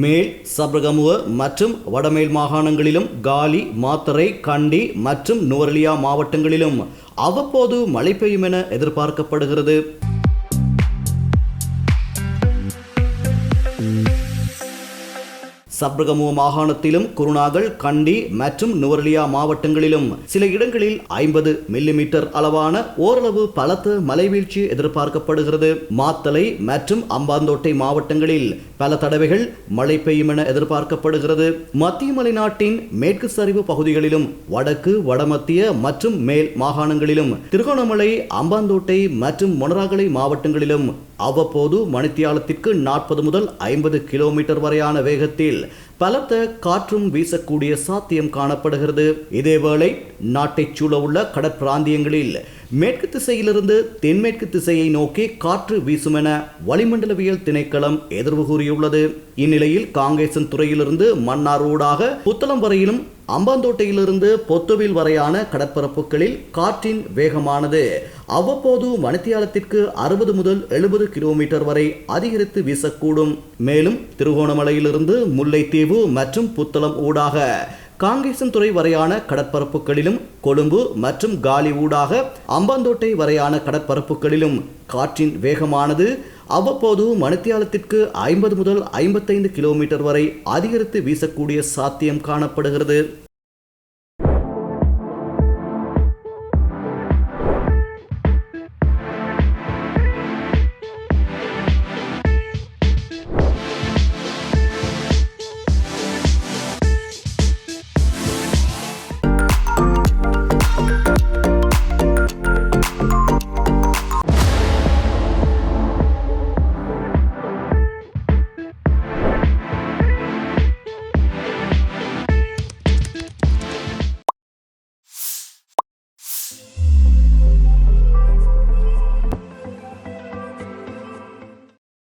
மேல் சபரகமுவ மற்றும் வடமேல் மாகாணங்களிலும் காலி மாத்தரை கண்டி மற்றும் நுவரலியா மாவட்டங்களிலும் அவ்வப்போது மழை பெய்யும் என எதிர்பார்க்கப்படுகிறது. சப்ரகமுவ மாகாணத்திலும் குருணாகல் கண்டி மற்றும் நுவரலியா மாவட்டங்களிலும் சில இடங்களில் ஐம்பது மில்லிமீட்டர் அளவான ஓரளவு பலத்த மலைவீழ்ச்சி எதிர்பார்க்கப்படுகிறது. மாத்தலை மற்றும் அம்பாந்தோட்டை மாவட்டங்களில் பல தடவைகள் மழை பெய்யும் என எதிர்பார்க்கப்படுகிறது. மத்திய மலைநாட்டின் மேற்கு சரிவு பகுதிகளிலும் வடக்கு வடமத்திய மற்றும் மேல் மாகாணங்களிலும் திருகோணமலை அம்பாந்தோட்டை மற்றும் மொனராகலை மாவட்டங்களிலும் அவ்வப்போது மணித்தியாலத்திற்கு நாற்பது முதல் ஐம்பது கிலோமீட்டர் வரையான வேகத்தில் பலத்த காற்றும் வீசக்கூடிய சாத்தியம் காணப்படுகிறது. இதேவேளை நாட்டைச் சூழவுள்ள கடற்பிராந்தியங்களில் மேற்கு திசையிலிருந்து தென்மேற்கு திசையை நோக்கி காற்று வீசும் என வளிமண்டலவியல் திணைக்களம் எதிர்வு கூறியுள்ளது. இந்நிலையில் காங்கேசன் துறையிலிருந்து மன்னார் ஊடாக புத்தளம் வரையிலும் அம்பாந்தோட்டையிலிருந்து பொத்துவில் வரையான கடற்பரப்புகளில் காற்றின் வேகமானது அவ்வப்போது மணித்தியாலத்திற்கு அறுபது முதல் எழுபது கிலோமீட்டர் வரை அதிகரித்து வீசக்கூடும். மேலும் திருகோணமலையிலிருந்து முல்லைத்தீவு மற்றும் புத்தளம் ஊடாக காங்கேசன் துறை வரையான கடற்பரப்புகளிலும் கொழும்பு மற்றும் காலி ஊடாக அம்பாந்தோட்டை வரையான கடற்பரப்புகளிலும் காற்றின் வேகமானது அவ்வப்போது மணித்தியாலத்திற்கு ஐம்பது முதல் ஐம்பத்தைந்து கிலோமீட்டர் வரை அதிகரித்து வீசக்கூடிய சாத்தியம் காணப்படுகிறது.